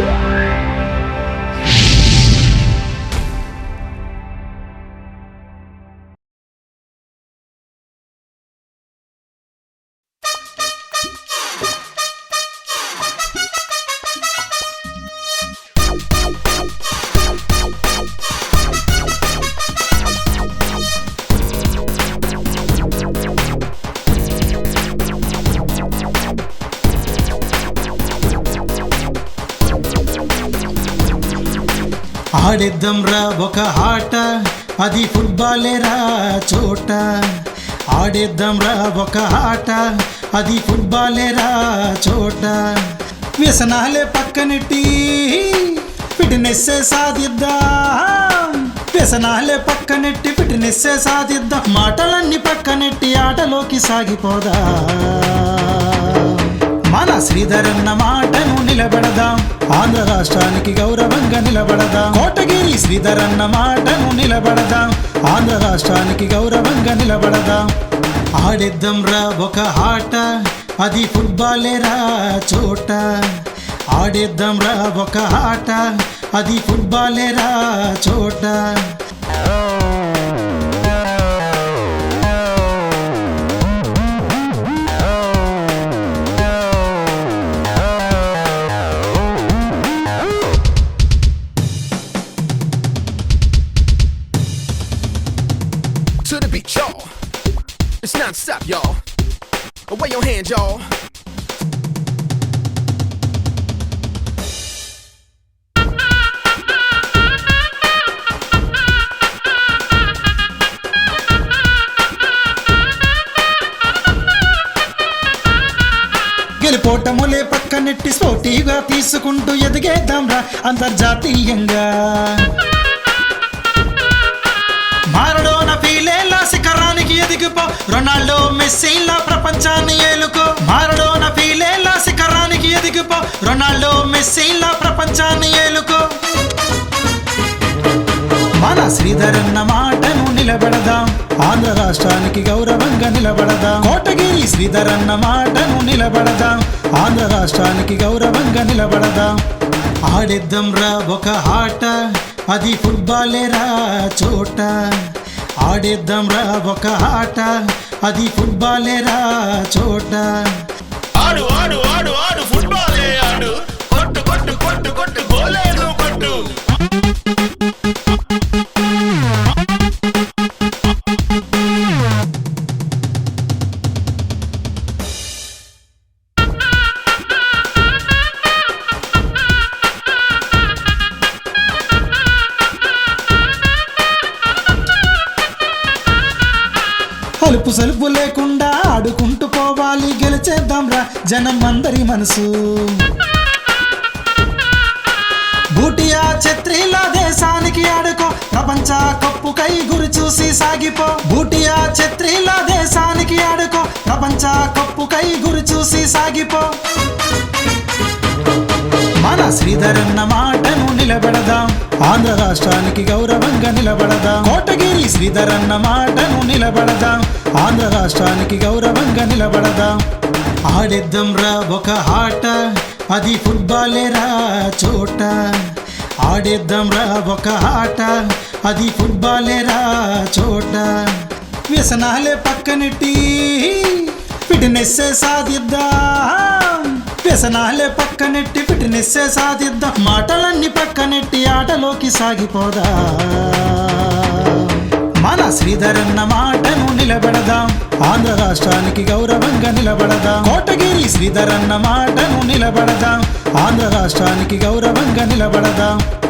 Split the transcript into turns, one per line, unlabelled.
Yeah. ఆడేద్దాం రా ఒక ఆట. అది ఫుట్బాలే రా చోట. ఆడేద్దాం రా ఒక ఆట. అది ఫుట్బాలే రా చోట. వ్యసనాలే పక్కనెట్టి ఫిట్నెస్ సాధిద్దాం. వ్యసనాలే పక్కనెట్టి ఫిట్నెస్ సాధిద్దాం. మాటలన్నీ పక్కనెట్టి ఆటలోకి సాగిపోదా. మన శ్రీధరన్న మాటను నిలబడదాం. ఆంధ్ర రాష్ట్రానికి గౌరవంగా నిలబడదాం. కోటగిరి శ్రీధరన్న మాటను నిలబడదాం. ఆంధ్ర రాష్ట్రానికి గౌరవంగా నిలబడదాం. ఆడేద్దాం రా ఒక ఆట అది ఫుట్బాలే రా చోట. ఆడేద్దాం రా ఒక ఆట అది ఫుట్బాలే రా చోట.
Beat, y'all. It's non-stop, y'all. Away your hands, y'all.
గెలిపోటములే పక్కనెట్టి సోటీగా తీసుకుంటూ ఎదిగేద్దాంరా అంతర్జాతీయంగా మారడోన రొనాల్డో మెస్సీలా ప్రపంచాన్ని ఏలుకో. మారడోన ఫీలేలా శిఖరానికి ఎదిగిపో. రొనాల్డో మెస్సీలా ప్రపంచాన్ని ఏలుకో. మన శ్రీధరన్న మాటను నిలబెడదాం. ఆంధ్ర రాష్ట్రానికి గౌరవంగా నిలబడదాం. కోటగిరి శ్రీధరన్న మాటను నిలబడదాం. ఆంధ్ర రాష్ట్రానికి గౌరవంగా నిలబడదాం. ఆడిద్దాం రా ఒక ఆట. అది ఫుట్బాలే రా చోట. ఆడిద్దాం రా ఒక ఆట. అది ఫుట్బాలేరా చోట అలుపు సలుపు లేకుండా ఆడుకుంటూ పోవాలి. గెలిచేద్దాంరా జనం అందరి మనసు. బూటియా ఛత్రిల దేశానికి ఆడుకో. ప్రపంచ కప్పు కై గురి చూసి సాగిపో. బూటియా ఛత్రిల దేశానికి ఆడుకో. ప్రపంచ కప్పు కై గురి చూసి సాగిపో. మన శ్రీధరన్న మాట నిలబడదాం. ఆంధ్ర రాష్ట్రానికి గౌరవంగా నిలబడదాం. కోటగిరి శ్రీధరన్న మాటను నిలబడదాం. ఆంధ్ర రాష్ట్రానికి గౌరవంగా నిలబడదాం. ఆడేద్దాం రా ఒక ఆట అది ఫుట్బాలే రా చోట. ఆడేద్దాం రా ఒక ఆట అది ఫుట్బాలే రా చోట. వ్యసనాలే పక్కనెట్టి ఫిట్నెస్ సాధిద్దాం. వ్యసనాలే పక్కనెట్టి ఫిట్నెస్సే సాధిద్దాం. మాటలన్నీ పక్కనెట్టి ఆటలోకి సాగిపోదా? మన శ్రీధరన్న మాటను నిలబెడదాం. ఆంధ్ర రాష్ట్రానికి గౌరవంగా నిలబడదాం. కోటగిరి శ్రీధరన్న మాటను నిలబడదాం. ఆంధ్ర రాష్ట్రానికి గౌరవంగా నిలబడదాం.